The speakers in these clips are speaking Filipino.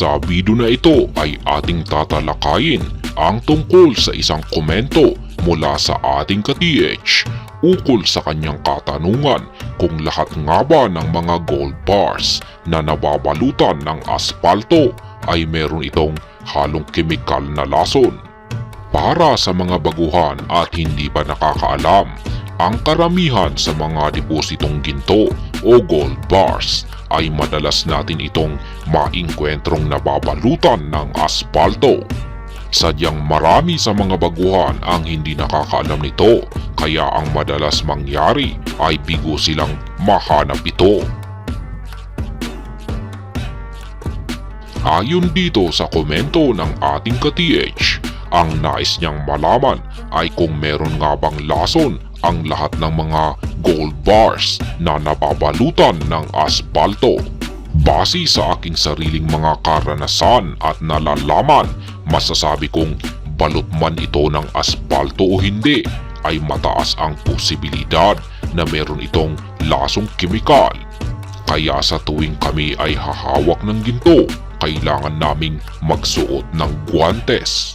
Sa video na ito ay ating tatalakayin ang tungkol sa isang komento mula sa ating ka-TH ukol sa kanyang katanungan kung lahat nga ba ng mga gold bars na nababalutan ng aspalto ay meron itong halong kemikal na lason. Para sa mga baguhan at hindi pa nakakaalam, ang karamihan sa mga depositong ginto o gold bars ay madalas natin itong maingkwentrong nababalutan ng aspalto. Sadyang marami sa mga baguhan ang hindi nakakaalam nito kaya ang madalas mangyari ay bigo silang mahanap ito. Ayon dito sa komento ng ating ka-TH, ang nais niyang malaman ay kung meron nga bang lason ang lahat ng mga gold bars na nababalutan ng aspalto. Base sa aking sariling mga karanasan at nalalaman, masasabi kong balot man ito ng aspalto o hindi, ay mataas ang posibilidad na meron itong lasong kemikal. Kaya sa tuwing kami ay hahawak ng ginto, kailangan naming magsuot ng guantes.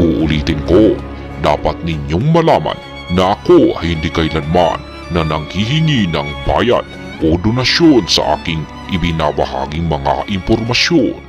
Uulitin ko, dapat ninyong malaman na ako ay hindi kailanman na nanghihingi ng bayad o donasyon sa aking ibinabahaging mga impormasyon.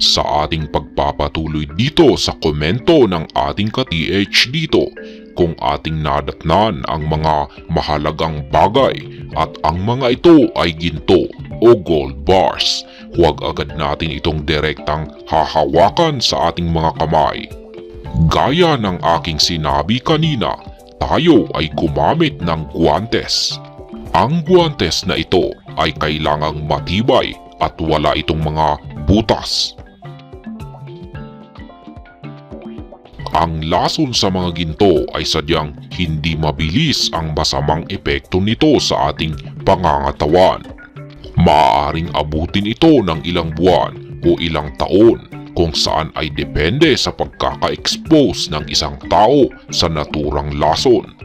Sa ating pagpapatuloy dito sa komento ng ating ka-TH dito kung ating nadatnan ang mga mahalagang bagay at ang mga ito ay ginto o gold bars, huwag agad natin itong direktang hahawakan sa ating mga kamay. Gaya ng aking sinabi kanina, tayo ay gumamit ng guantes. Ang guantes na ito ay kailangang matibay at wala itong mga butas. Ang lason sa mga ginto ay sadyang hindi mabilis ang masamang epekto nito sa ating pangangatawan. Maaaring abutin ito ng ilang buwan o ilang taon kung saan ay depende sa pagkaka-expose ng isang tao sa naturang lason.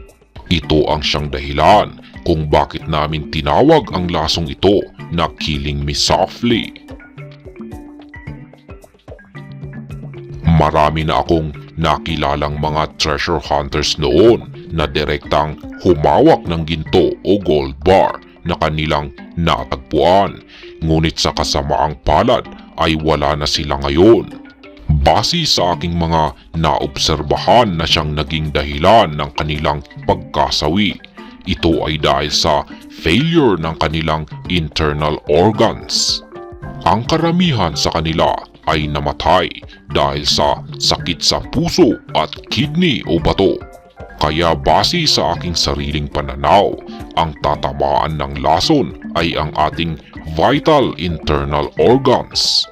Ito ang siyang dahilan kung bakit namin tinawag ang lasong ito na Killing Me Softly. Marami na akong nakilalang mga treasure hunters noon na direktang humawak ng ginto o gold bar na kanilang natagpuan. Ngunit sa kasamaang palad ay wala na sila ngayon. Base sa aking mga naobserbahan na siyang naging dahilan ng kanilang pagkasawi. Ito ay dahil sa failure ng kanilang internal organs. Ang karamihan sa kanila ay namatay dahil sa sakit sa puso at kidney o bato. Kaya base sa aking sariling pananaw, ang tatamaan ng lason ay ang ating vital internal organs.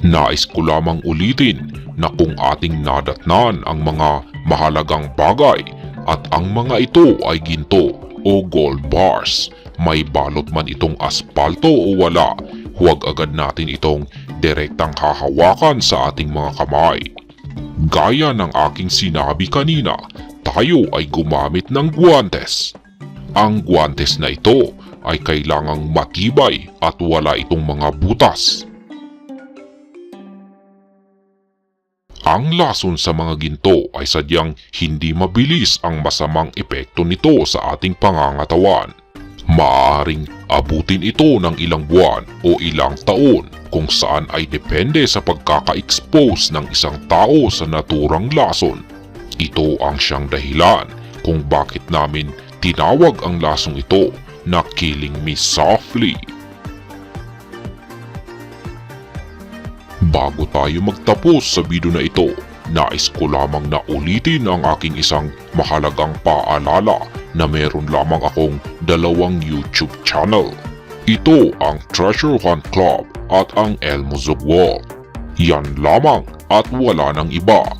Nais ko lamang ulitin na kung ating nadatnan ang mga mahalagang bagay at ang mga ito ay ginto o gold bars, may balot man itong aspalto o wala, huwag agad natin itong direktang hahawakan sa ating mga kamay. Gaya ng aking sinabi kanina, tayo ay gumamit ng guantes. Ang guantes na ito ay kailangang matibay at wala itong mga butas. Ang lason sa mga ginto ay sadyang hindi mabilis ang masamang epekto nito sa ating pangangatawan. Maaaring abutin ito ng ilang buwan o ilang taon kung saan ay depende sa pagkaka-expose ng isang tao sa naturang lason. Ito ang siyang dahilan kung bakit namin tinawag ang lasong ito na Killing Me Softly. Bago tayo magtapos sa video na ito, nais ko lamang na ulitin ang aking isang mahalagang paalala na meron lamang akong dalawang YouTube channel. Ito ang Treasure Hunt Club at ang Elmo Zugwal. Yan lamang at wala ng iba.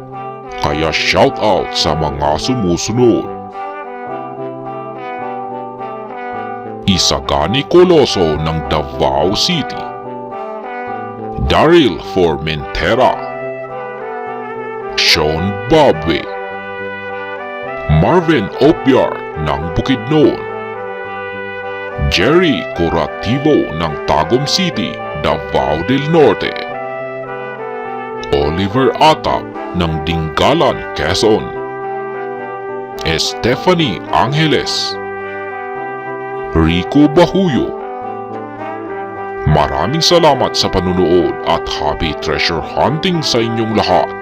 Kaya shoutout sa mga sumusunod. Isagani Coloso ng Davao City. Daryl Formentera. Sean Bobwe. Marvin Opiar ng Bukidnon. Jerry Curativo ng Tagum City, Davao del Norte. Oliver Atap ng Dingalan, Quezon. Stephanie Angeles. Rico Bahuyo. Maraming salamat sa panunood at happy treasure hunting sa inyong lahat.